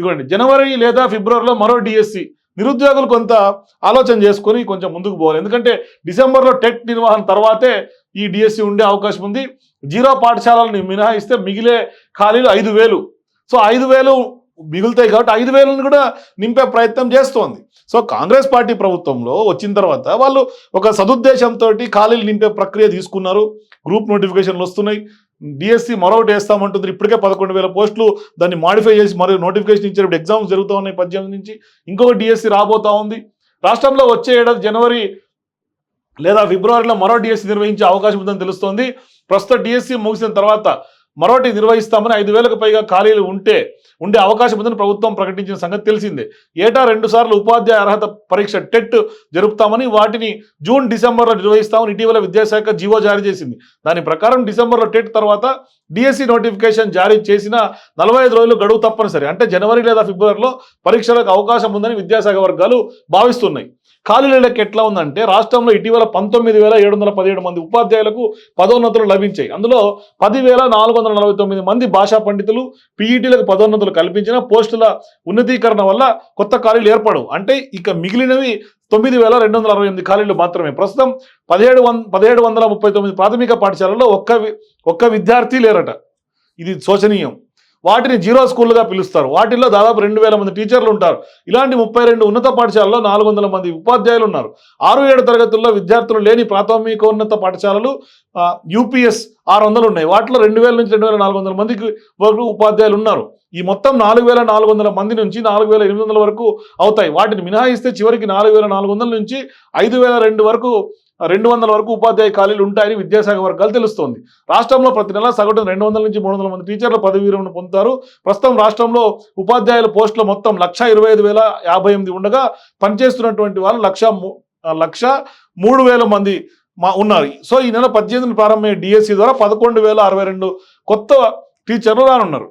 ఇదిగోండి జనవరి లేదా ఫిబ్రవరిలో మరో డిఎస్సి నిరుద్యోగులు కొంత ఆలోచన చేసుకొని కొంచెం ముందుకు పోవాలి. ఎందుకంటే డిసెంబర్లో టెట్ నిర్వహణ తర్వాతే ఈ డిఎస్సి ఉండే అవకాశం ఉంది. జీరో పాఠశాలలను మినహాయిస్తే మిగిలే ఖాళీలు ఐదు వేలు. సో ఐదు వేలు మిగులుతాయి కాబట్టి ఐదు వేలను కూడా నింపే ప్రయత్నం చేస్తోంది. సో కాంగ్రెస్ పార్టీ ప్రభుత్వంలో వచ్చిన తర్వాత వాళ్ళు ఒక సదుద్దేశంతో ఖాళీలు నింపే ప్రక్రియ తీసుకున్నారు. గ్రూప్ నోటిఫికేషన్లు వస్తున్నాయి. డిఎస్సి మరొకటి వేస్తామంటుంది. ఇప్పటికే పదకొండు వేల పోస్టులు దాన్ని మాడిఫై చేసి మరి నోటిఫికేషన్ ఇచ్చారు ఇప్పుడు ఎగ్జామ్స్ జరుగుతూ ఉన్నాయి పద్దెనిమిది నుంచి. ఇంకొక డిఎస్సి రాబోతా ఉంది. రాష్ట్రంలో వచ్చే ఏడాది జనవరి లేదా ఫిబ్రవరిలో మరో డిఎస్సి నిర్వహించే అవకాశం ఉందని తెలుస్తోంది. ప్రస్తుత డిఎస్సి ముగిసిన తర్వాత మరోటి నిర్వహిస్తామని ఐదు వేలకు పైగా ఖాళీలు ఉంటే ఉండే అవకాశం ఉందని ప్రభుత్వం ప్రకటించిన సంగతి తెలిసిందే. ఏటా రెండు సార్లు ఉపాధ్యాయ అర్హత పరీక్ష టెట్ జరుపుతామని వాటిని జూన్ డిసెంబర్లో నిర్వహిస్తామని ఇటీవల విద్యాశాఖ జీవో జారీ చేసింది. దాని ప్రకారం డిసెంబర్లో టెట్ తర్వాత డిఎస్సి నోటిఫికేషన్ జారీ చేసిన నలభై ఐదు రోజులు గడువు తప్పనిసరి. అంటే జనవరి లేదా ఫిబ్రవరిలో పరీక్షలకు అవకాశం ఉందని విద్యాశాఖ వర్గాలు భావిస్తున్నాయి. ఖాళీల లెక్క ఎట్లా ఉందంటే రాష్ట్రంలో ఇటీవల పంతొమ్మిది వేల ఏడు వందల పదిహేడు మంది ఉపాధ్యాయులకు పదోన్నతులు లభించాయి. అందులో పదివేల నాలుగు వందల నలభై తొమ్మిది మంది భాషా పండితులు పీఈటీలకు పదోన్నతులు కల్పించిన పోస్టుల ఉన్నతీకరణ వల్ల కొత్త ఖాళీలు ఏర్పడవు. అంటే ఇక మిగిలినవి తొమ్మిది వేల రెండు వందల అరవై ఎనిమిది ఖాళీలు మాత్రమే. ప్రస్తుతం పదిహేడు వంద పదిహేడు వందల ముప్పై తొమ్మిది ప్రాథమిక పాఠశాలలో ఒక్క ఒక్క విద్యార్థి లేరట. ఇది శోచనీయం. వాటిని జీరో స్కూల్గా పిలుస్తారు. వాటిల్లో దాదాపు రెండు వేల మంది టీచర్లు ఉంటారు. ఇలాంటి ముప్పై రెండు ఉన్నత పాఠశాలలో నాలుగు వందల మంది ఉపాధ్యాయులు ఉన్నారు. ఆరు ఏడు తరగతుల్లో విద్యార్థులు లేని ప్రాథమికోన్నత పాఠశాలలు యూపీఎస్ ఆరు వందలు ఉన్నాయి. వాటిలో రెండు వేల నుంచి రెండు వేల నాలుగు వందల మందికి వరకు ఉపాధ్యాయులు ఉన్నారు. ఈ మొత్తం నాలుగు వేల నాలుగు వందల మంది నుంచి నాలుగు వేల ఎనిమిది వందల వరకు అవుతాయి. వాటిని మినహాయిస్తే చివరికి నాలుగు వేల నాలుగు వందల నుంచి ఐదు వేల రెండు వరకు రెండు వందల వరకు ఉపాధ్యాయ ఖాళీలు ఉంటాయని విద్యాశాఖ వర్గాలు తెలుస్తోంది. రాష్ట్రంలో ప్రతి నెల సగటున రెండు వందల నుంచి మూడు వందల మంది టీచర్ల పదవి విరమణ పొందుతారు. ప్రస్తుతం రాష్ట్రంలో ఉపాధ్యాయుల పోస్టులు మొత్తం లక్ష ఇరవై ఐదు వేల యాభై ఎనిమిది ఉండగా పనిచేస్తున్నటువంటి వాళ్ళు లక్ష లక్ష మూడు వేల మంది మా ఉన్నారు. సో ఈ నెల పద్దెనిమిది ప్రారంభమయ్యే డిఎస్సి ద్వారా పదకొండు వేల అరవై రెండు కొత్త టీచర్లు రానున్నారు.